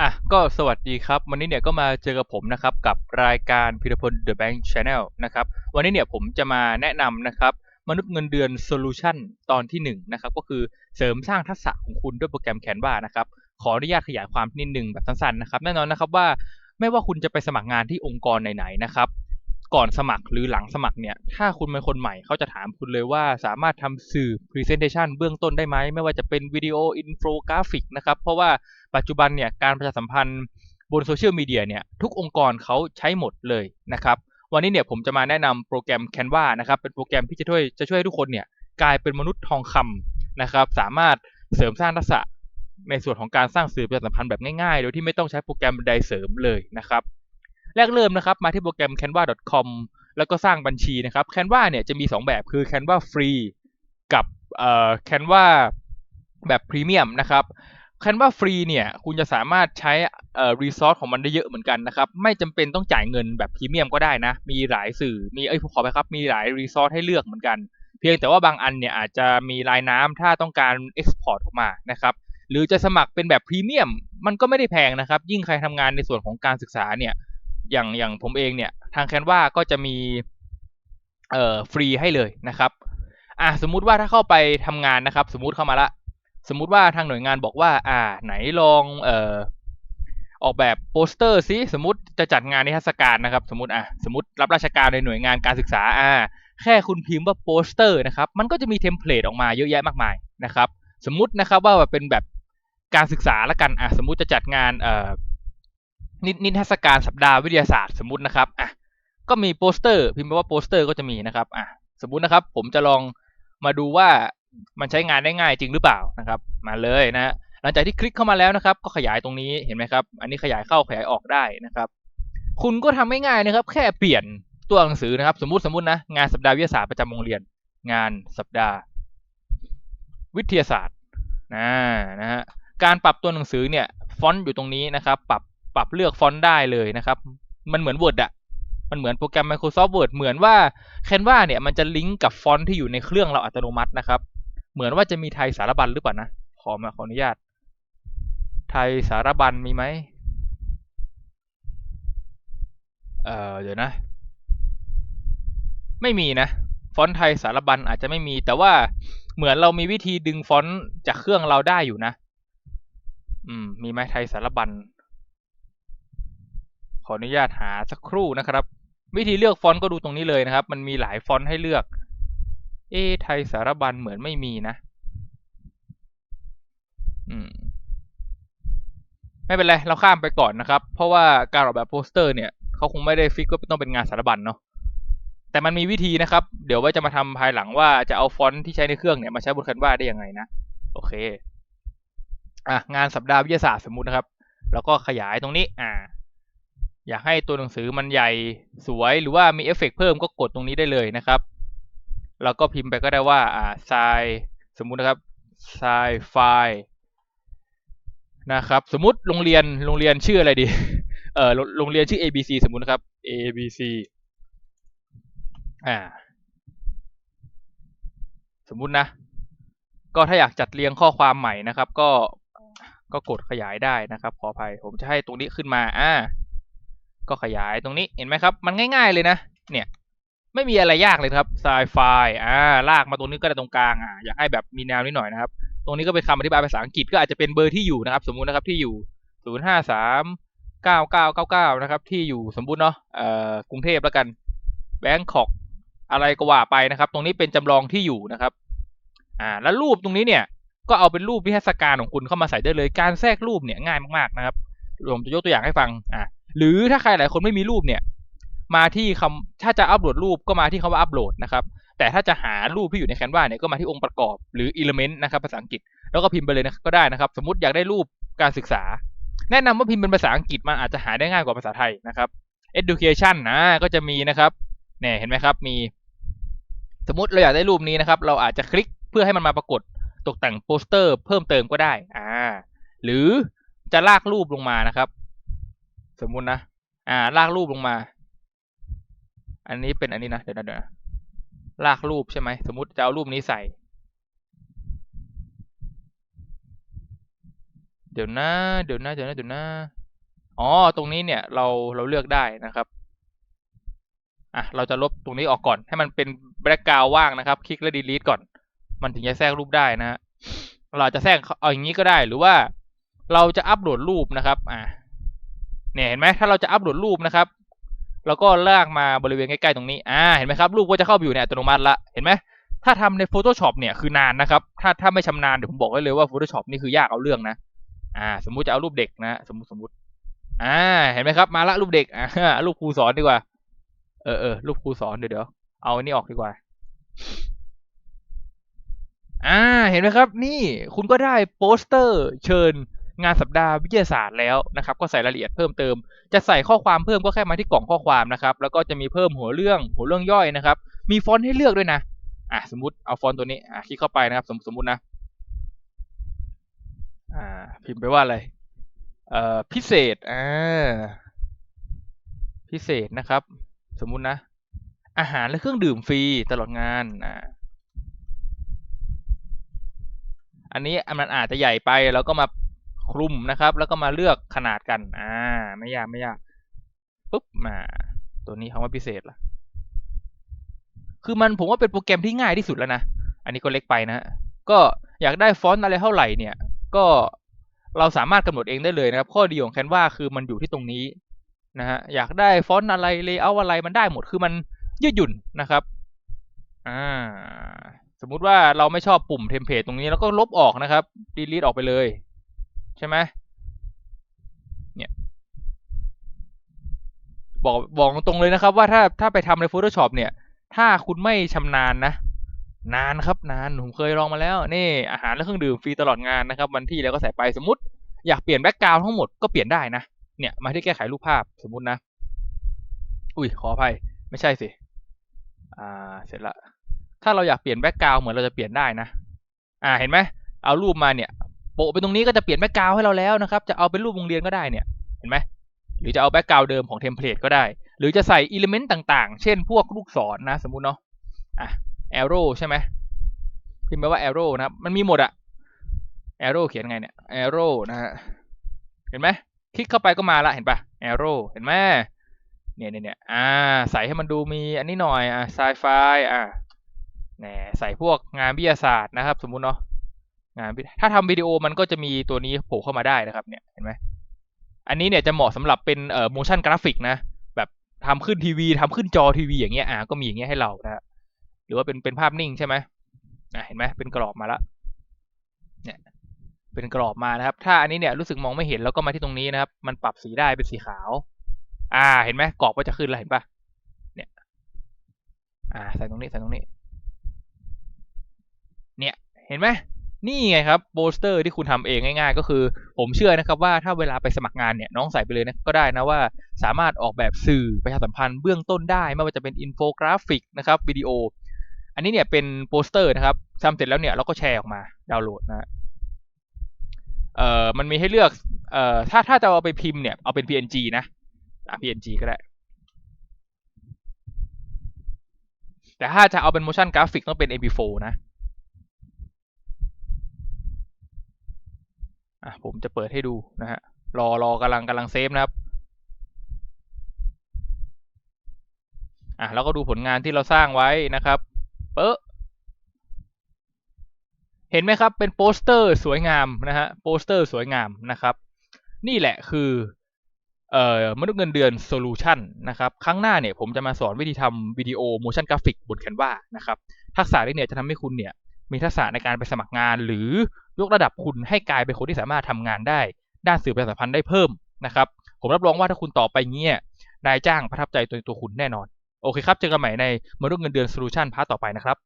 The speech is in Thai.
อะก็สวัสดีครับ วันนี้เนี่ยก็มาเจอกับผมนะครับกับรายการพิรพล The Bank Channel นะครับวันนี้เนี่ยผมจะมาแนะนำนะครับมนุษย์เงินเดือน Solution ตอนที่1นงนะครับก็คือเสริมสร้างทักษะของคุณด้วยโปรแกรมแคนวานะครับขออนุญาตขยายความนิดนึงแบบสั้นๆนะครับแน่นอนนะครับว่าไม่ว่าคุณจะไปสมัครงานที่องค์กรไหนๆนะครับ ก่อนสมัครหรือหลังสมัครเนี่ย ถ้าคุณเป็นคนใหม่เขาจะถามคุณเลยว่าสามารถทำสื่อ Presentation เบื้องต้นได้ไหม ไม่ว่าจะเป็นวิดีโออินโฟกราฟิกนะครับ เพราะว่าปัจจุบันเนี่ยการประชาสัมพันธ์บนโซเชียลมีเดียเนี่ยทุกองค์กรเขาใช้หมดเลยนะครับ วันนี้เนี่ยผมจะมาแนะนำโปรแกรม Canva นะครับ เป็นโปรแกรมที่จะช่วยจะช่วยให้ทุกคนเนี่ยกลายเป็นมนุษย์ทองคำนะครับ สามารถเสริมสร้างทักษะในส่วนของการสร้างสื่อประชาสัมพันธ์แบบง่ายๆ โดยที่ไม่ต้องใช้โปรแกรมใดเสริมเลยนะครับ แรกเริ่มนะครับ มาที่โปรแกรม canva.com แล้วก็สร้างบัญชีนะครับ Canva เนี่ยจะมี 2 แบบคือ Canva Free กับเอ่อ Canva แบบพรีเมียมนะครับ Canva Free เนี่ยคุณจะสามารถใช้เอ่อรีซอสของมันได้เยอะเหมือนกันนะครับ ไม่จำเป็นต้องจ่ายเงินแบบพรีเมียมก็ได้นะ มีหลายสื่อมีเอ้ยขอไปครับ มีหลายรีซอสให้เลือกเหมือนกัน เพียงแต่ว่าบางอันเนี่ยอาจจะมีลายน้ำถ้าต้องการ Export ออกมานะครับหรือจะสมัครเป็นแบบพรีเมียมมันก็ไม่ได้แพงนะครับ ยิ่งใครทำงานในส่วนของการศึกษาเนี่ย อย่างอย่างผมเองเนี่ยทางแคนวาก็จะมีเอ่อฟรีให้เลยนะครับอะสมมุติว่าถ้าเข้าไปทำงานนะครับ สมมุติเข้ามาละ สมมุติว่าทางหน่วยงานบอกว่า อ่า ไหนลองเอ่อออกแบบโปสเตอร์ซิสมมติจะจัดงานนิทรรศการนะครับ สมมติอะสมมติรับราชการในหน่วยงานการศึกษาอ่าแค่คุณพิมพ์ว่าโปสเตอร์นะครับ มันก็จะมีเทมเพลตออกมาเยอะแยะมากมายนะครับ สมมุตินะครับว่าเป็นแบบการศึกษาละกันอะสมมุติจะจัดงานเอ่อ นิทรรศการสัปดาห์วิทยาศาสตร์สมมตินะครับอะก็มีโปสเตอร์พิมพ์ว่าโปสเตอร์ก็จะมีนะครับอะสมมตินะครับ ผมจะลองมาดูว่ามันใช้งานได้ง่ายจริงหรือเปล่านะครับ มาเลยนะหลังจากที่คลิกเข้ามาแล้วนะครับ ก็ขยายตรงนี้เห็นไหมครับ อันนี้ขยายเข้าขยายออกได้นะครับ คุณก็ทำง่ายๆนะครับ แค่เปลี่ยนตัวหนังสือนะครับ สมมติสมมตินะงานสัปดาห์วิทยาศาสตร์ประจำโรงเรียน งานสัปดาห์ วิทยาศาสตร์นะนะฮะการปรับตัวหนังสือเนี่ยฟอนต์อยู่ตรงนี้นะครับ ปรับ ปรับเลือกฟอนต์ได้เลยนะครับ มันเหมือน Word อะมันเหมือนโปรแกรม Microsoft Word เหมือนว่า Canva เนี่ยมันจะลิงก์กับฟอนต์ที่อยู่ในเครื่องเราอัตโนมัตินะครับ เหมือนว่าจะมีไทยสารบัญหรือเปล่านะ ขอมาขออนุญาต ไทยสารบัญมีไหมเอ่อเดี๋ยวนะ ไม่มีนะ ฟอนต์ไทยสารบัญอาจจะไม่มี แต่ว่าเหมือนเรามีวิธีดึงฟอนต์จากเครื่องเราได้อยู่นะ อืม มีไหมไทยสารบัญ ออนุญาตหาสักครู่นะครับ วิธีเลือกฟอนต์ก็ดูตรงนี้เลยนะครับ มันมีหลายฟอนต์ให้เลือก เอไทยสารบัญเหมือนไม่มีนะ อืม ไม่เป็นไร เราข้ามไปก่อนนะครับ เพราะว่าการออกแบบโปสเตอร์เนี่ยเขาคงไม่ได้ฟิกว่าต้องเป็นงานสารบัญเนาะแต่มันมีวิธีนะครับ เดี๋ยวไว้จะมาทำภายหลังว่าจะเอาฟอนต์ที่ใช้ในเครื่องเนี่ยมาใช้บนแคนวาได้ยังไงนะ โอเค อะ งานสัปดาห์วิทยาศาสตร์สมมุตินะครับ แล้วก็ขยายตรงนี้ อ่า อยากให้ตัวหนังสือมันใหญ่สวยหรือว่ามีเอฟเฟกเพิ่มก็กดตรงนี้ได้เลยนะครับเราก็พิมพ์ไปก็ได้ว่าอ่าไซสมมุตินะครับไซไฟนะครับสมมุติโรงเรียนโรงเรียนชื่ออะไรดีเออโรงเรียนชื่อ ABC สมมุตินะครับ ABC อ่าสมมุตินะ ก็ถ้าอยากจัดเรียงข้อความใหม่นะครับ ก็ก็กดขยายได้นะครับ ขออภัยผมจะให้ตรงนี้ขึ้นมาอ่า ก็ขยายตรงนี้เห็นไหมครับ มันง่ายๆเลยนะ เนี่ย ไม่มีอะไรยากเลยครับไซไฟอ่าลากมาตรงนี้ก็ได้ตรงกลางอ่าอยากให้แบบมีแนวนิดหน่อยนะครับ ตรงนี้ก็เป็นคำอธิบายภาษาอังกฤษก็อาจจะเป็นเบอร์ที่อยู่นะครับ สมมุตินะครับที่อยู่ศูนย์ห้าสามเก้าเก้าเก้าเก้านะครับที่อยู่สมมุติเนาะเอ่อกรุงเทพแล้วกันแบงคอกอะไรก็ว่าไปนะครับ ตรงนี้เป็นจำลองที่อยู่นะครับอ่าแล้วรูปตรงนี้เนี่ยก็เอาเป็นรูปวิทยาการของคุณเข้ามาใส่ได้เลย การแทรกรูปเนี่ยง่ายมากๆนะครับผมจะยกตัวอย่างให้ฟังอ่า หรือถ้าใครหลายคนไม่มีรูปเนี่ย มาที่คำถ้าจะอัปโหลดรูปก็มาที่คำว่าอัปโหลดนะครับ แต่ถ้าจะหารูปที่อยู่ในแคนวาเนี่ยก็มาที่องค์ประกอบหรือ element นะครับภาษาอังกฤษ แล้วก็พิมพ์ไปเลยนะก็ได้นะครับ สมมติอยากได้รูปการศึกษา แนะนำว่าพิมพ์เป็นภาษาอังกฤษมันอาจจะหาได้ง่ายกว่าภาษาไทยนะครับ education นะก็จะมีนะครับเนี่ยเห็นไหมครับมี สมมติเราอยากได้รูปนี้นะครับ เราอาจจะคลิกเพื่อให้มันมาปรากฏตกแต่งโปสเตอร์เพิ่มเติมก็ได้อ่าหรือจะลากรูปลงมานะครับ สมมุตินะ อ่า ลากรูปลงมา อันนี้เป็นอันนี้นะเดี๋ยวนะเดี๋ยวนะลากรูปใช่ไหมสมมติจะเอารูปนี้ใส่ เดี๋ยวนะ เดี๋ยวนะเดี๋ยวนะเดี๋ยวนะอ๋อตรงนี้เนี่ยเราเราเลือกได้นะครับอะเราจะลบตรงนี้ออกก่อน ให้มันเป็นแบ็กกราวว่างนะครับ คลิกแล้วดีลีทก่อน มันถึงจะแทรกรูปได้นะฮะเราจะแทรกเอาอย่างนี้ก็ได้หรือว่าเราจะอัปโหลดรูปนะครับ อะ เนี่ยเห็นไหมถ้าเราจะอัปโหลดรูปนะครับเราก็ลากมาบริเวณใกล้ๆตรงนี้อ่าเห็นไหมครับรูปก็จะเข้าไปอยู่ในอัตโนมัติละเห็นไหมถ้าทำใน Photoshop เนี่ยคือนานนะครับถ้าถ้าไม่ชำนาญเดี๋ยวผมบอกไว้เลยว่า Photoshop นี่คือยากเอาเรื่องนะอ่า สมมุติจะเอารูปเด็กนะสมมุติสมมุติอ่าเห็นไหมครับ มาละรูปเด็กอ่ารูปครูสอนดีกว่า เออเออรูปครูสอนเดี๋ยวเดี๋ยวเอาอันนี้ออกดีกว่า อ่า เห็นไหมครับ นี่คุณก็ได้โปสเตอร์เชิญ งานสัปดาห์วิทยาศาสตร์แล้วนะครับก็ใส่รายละเอียดเพิ่มเติม จะใส่ข้อความเพิ่มก็แค่มาที่กล่องข้อความนะครับแล้วก็จะมีเพิ่มหัวเรื่องหัวเรื่องย่อยนะครับมีฟอนต์ให้เลือกด้วยนะอะสมมติเอาฟอนต์ตัวนี้อะคลิกเข้าไปนะครับสมมติสมมตินะอ่าพิมพ์ไปว่าอะไรเอ่อพิเศษอ่าพิเศษนะครับ สมมุตินะ อาหารและเครื่องดื่มฟรีตลอดงานอ่าอันนี้มันอาจจะใหญ่ไปเราก็มา คลุมนะครับ แล้วก็มาเลือกขนาดกัน อ่า ไม่ยากไม่ยากปุ๊บมาตัวนี้คำว่าพิเศษละคือมันผมว่าเป็นโปรแกรมที่ง่ายที่สุดแล้วนะ อันนี้ก็เล็กไปนะก็อยากได้ฟอนต์อะไรเท่าไหร่เนี่ย ก็เราสามารถกำหนดเองได้เลยนะครับ ข้อดีของ Canva คือมันอยู่ที่ตรงนี้นะฮะอยากได้ฟอนต์อะไรเลเยอร์อะไรมันได้หมดคือมันยืดหยุ่นนะครับอ่าสมมุติว่าเราไม่ชอบปุ่มเทมเพลตตรงนี้แล้วก็ลบออกนะครับดีลีทออกไปเลย ใช่ไหมเนี่ยบอกบอกตรงเลยนะครับ ว่าถ้าถ้าไปทำใน Photoshop เนี่ย ถ้าคุณไม่ชำนาญนะ นานครับนาน ผมเคยลองมาแล้ว นี่อาหารและเครื่องดื่มฟรีตลอดงานนะครับ วันที่แล้วก็ใส่ไปสมมติอยากเปลี่ยนแบ็กกราวด์ทั้งหมดก็เปลี่ยนได้นะ เนี่ยมาที่แก้ไขรูปภาพสมมตินะ อุ้ยขออภัยไม่ใช่สิ อ่าเสร็จละ ถ้าเราอยากเปลี่ยนแบ็กกราวด์เหมือนเราจะเปลี่ยนได้นะ อ่าเห็นไหมเอารูปมาเนี่ย ปะไปตรงนี้ก็จะเปลี่ยนแบ็กกราวให้เราแล้วนะครับ จะเอาเป็นรูปโรงเรียนก็ได้เนี่ย เห็นไหม หรือจะเอาแบ็กกราวเดิมของเทมเพลตก็ได้ หรือจะใส่อิเลเมนต์ต่างๆ เช่นพวกลูกศรนนะสมมุติเนาะ อะ arrow ใช่ไหม พิมพ์ไปว่า arrow นะครับ มันมีหมดอะ arrow เขียนไงเนี่ย arrow นะฮะ เห็นไหม คลิกเข้าไปก็มาละ เห็นปะ arrow เห็นไหมเนี่ยเนี่ยเนี่ยอ่า ใส่ให้มันดูมีอันนี้หน่อย อ่า sci-fi อ่าแหนใส่พวกงานวิทยาศาสตร์นะครับ สมมุติเนาะ ถ้าทำวิดีโอมันก็จะมีตัวนี้โผล่เข้ามาได้นะครับ เนี่ยเห็นไหมอันนี้เนี่ยจะเหมาะสำหรับเป็นเอ่อ motion graphic นะ แบบทำขึ้นทีวีทำขึ้นจอทีวีอย่างเงี้ยอ่าก็มีอย่างเงี้ยให้เรานะหรือว่าเป็นเป็นภาพนิ่งใช่ไหมอ่าเห็นไหมเป็นกรอบมาแล้วเนี่ยเป็นกรอบมานะครับ ถ้าอันนี้เนี่ยรู้สึกมองไม่เห็นแล้วก็มาที่ตรงนี้นะครับ มันปรับสีได้เป็นสีขาว อ่า เห็นไหมกรอบก็จะขึ้นแล้วเห็นปะเนี่ย อ่า ใส่ตรงนี้ใส่ตรงนี้ เนี่ย เห็นไหม นี่ไงครับโปสเตอร์ที่คุณทำเองง่ายๆ ก็คือ ผมเชื่อนะครับว่าถ้าเวลาไปสมัครงานเนี่ยน้องใส่ไปเลยนะก็ได้นะว่าสามารถออกแบบสื่อประชาสัมพันธ์เบื้องต้นได้ไม่ว่าจะเป็นอินโฟกราฟิกนะครับวิดีโอ อันนี้เนี่ยเป็นโปสเตอร์นะครับทำเสร็จแล้วเนี่ยเราก็แชร์ออกมาดาวน์โหลดนะเอ่อมันมีให้เลือกเอ่อถ้าถ้าจะเอาไปพิมพ์เนี่ยเอาเป็น PNG นะอะ PNG ก็ได้ แต่ถ้าจะเอาเป็น motion graphic ต้องเป็น MP4 นะ อะผมจะเปิดให้ดูนะฮะรอรอกำลังกำลังเซฟนะครับอะแล้วก็ดูผลงานที่เราสร้างไว้นะครับเป๊ะเห็นไหมครับเป็นโปสเตอร์สวยงามนะฮะโปสเตอร์สวยงามนะครับ นี่แหละคือเอ่อมนุษย์เงินเดือนโซลูชันนะครับครั้งหน้าเนี่ยผมจะมาสอนวิธีทำวิดีโอ motion graphic บน Canva นะครับทักษะนี้เนี่ยจะทำให้คุณเนี่ย มีทักษะในการไปสมัครงาน หรือยกระดับคุณให้กลายเป็นคนที่สามารถทำงานได้ ด้านสื่อประชาสัมพันธ์ได้เพิ่มนะครับ ผมรับรองว่าถ้าคุณต่อไปเงี้ยนายจ้างประทับใจตัวตัวคุณแน่นอน โอเคครับ เจอกันใหม่ในมนุษย์เงินเดือนโซลูชันพาร์ทต่อไปนะครับ